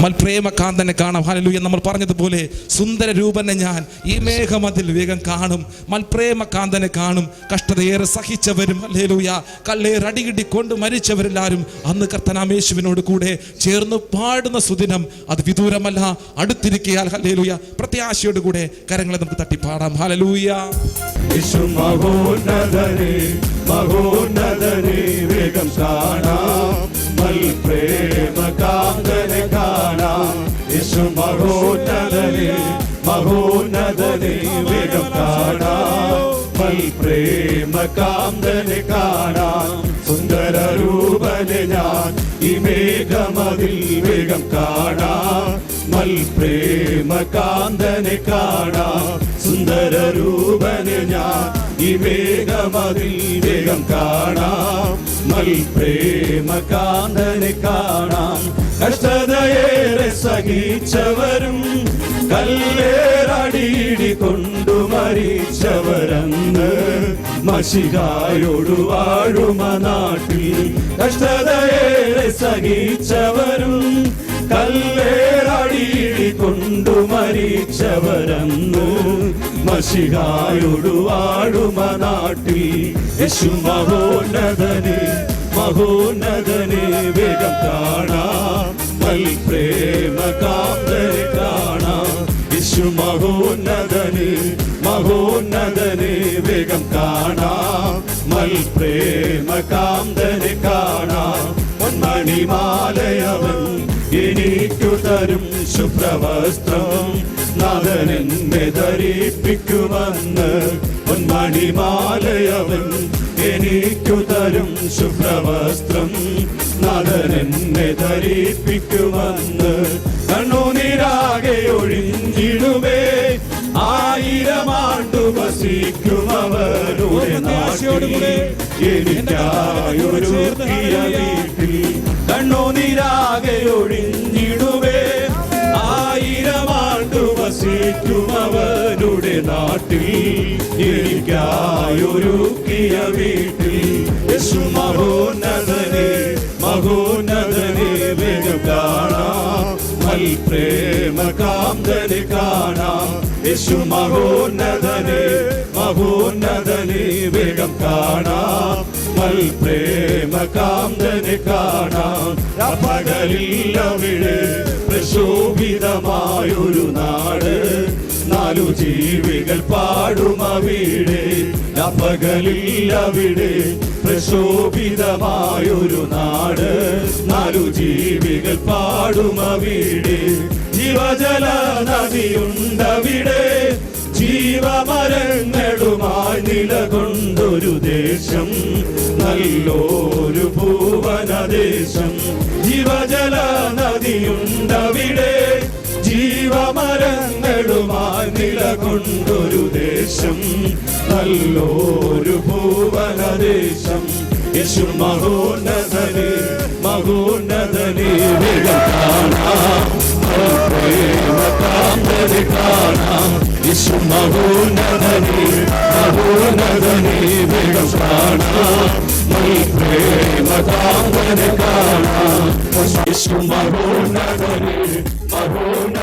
മൽപ്രേമകാന്തനെ കാണാം. ഹാലലൂയ നമ്മൾ പറഞ്ഞതുപോലെ സുന്ദര രൂപനെ ഞാൻ ഈ മേഘമതിൽ വേഗം കാണും. മൽപ്രേമകാന്തനെ കാണും. കഷ്ടതയേറെ സഹിച്ചവരും. ഹല്ലേലൂയ. കല്ലേർ അടികിടി കൊണ്ട് മരിച്ചവരെല്ലാവരും അന്ന് കർത്തനാമേശുവിനോട് കൂടെ ചേർന്ന് പാടുന്ന സുദിനം അത് വിദൂരമല്ല. അടുത്തിരിക്കയാൽ ഹല്ലേലൂയ പ്രത്യാശയോട് കൂടെ കരങ്ങളെ നമുക്ക് തട്ടിപ്പാടാം. ഹാലലൂയ മഹോന്നതനെ വേഗം കാണാം. മൽ പ്രേമ കാന്തനെ കാണാം യേശു മഹോന്നതനെ മഹോന്നതനെ വേഗം കാണാം. പ്രേമ കാന്തനെ കാണാം. സുന്ദര രൂപനെ ഞാൻ ഈ മേഘമതിൽ വേഗം കാണാം. മൽ പ്രേമ കാന്തനെ കാണാം. സുന്ദര രൂപനെ ഞാൻ ഈ മേഘമതിൽ വേഗം കാണാം. മൽ പ്രേമ കാന്തനെ കാണാം. കഷ്ടതയേറെ സഹിച്ചവരും കല്ലേറടിയിടി കൊണ്ടു മരിച്ചവരന്ന് മഷികായോടു വാഴുമ നാട്ടിൽ. കഷ്ടതയേറെ സഹിച്ചവരും കല്ലേറടിയിടി കൊണ്ടു മരിച്ചവരന്നു മഷികായോടു വാഴുമ നാട്ടിൽ. യശു മഹോന്നതനെ മഹോന്നതനെ വേഗം കാണാം. കാന്തനെ കാണാം. വിശു മഹോന്നതനെ മഹോന്നതനെ വേഗം കാണാം. മൽ പ്രേമ കാന്തനെ കാണാം. പൊന്മണിമാലയവൻ എനിക്കു തരും ശുഭ്രവസ്ത്രം. നദനെന്നെ ധരിപ്പിക്കുമെന്ന് പൊന്മണിമാലയവൻ എനിക്കു തരും ശുഭ്രവസ്ത്രം. നദനെന്നെ ധരിപ്പിക്കുമെന്ന് കണ്ണുനീരാകെ ഒഴിഞ്ഞിടുമേ. ആയിരമാണ്ടു വസിക്കുമവരുടെ നാട്ടിൽ എനിക്കായൊരു വീട്ടിൽ കണ്ണുനീരാകെ ഒഴിഞ്ഞിടുമേ. ആയിരമാണ്ടു വസിക്കുമവരുടെ നാട്ടിൽ എനിക്കായൊരു വീട്ടിൽ. യേശു മൽ പ്രേമ കാന്തനി കാണാം. യേശു മഹോന്നതനെ മഹോന്നതനെ വേഗം കാണാം. മൽ പ്രേമ കാന്തനി കാണാം. പകലില്ല അവിടെ പ്രശോഭിതമായൊരു നാട്. നാലു ജീവികൾ പാടും അവിടെ. പകലിൽ പ്രശോഭിതമായൊരു നാട്. നാലു ജീവികൾ പാടും അവിടെ. ജീവജല നദിയുണ്ടവിടെ. ജീവമരങ്ങളുമായി നിലകൊണ്ടൊരു ദേശം. നല്ലൊരു ഭൂവനദേശം ജീവജല നദിയുണ്ടവിടെ. ജീവമരങ്ങളുമായി നിലകൊണ്ടൊരു ദേശം നല്ലൊരു ഭൂവനദേശം. യേശു മഹോന്നതനെ മഹോന്നതനെ കാണാം. യേശു മഹോന്നതനെ മഹോന്നതനെ കാണാം. മൈ പ്രേമകാന്തനെ കാണാം. യേശു മഹോന്നതനെ മഹോന്നതനെ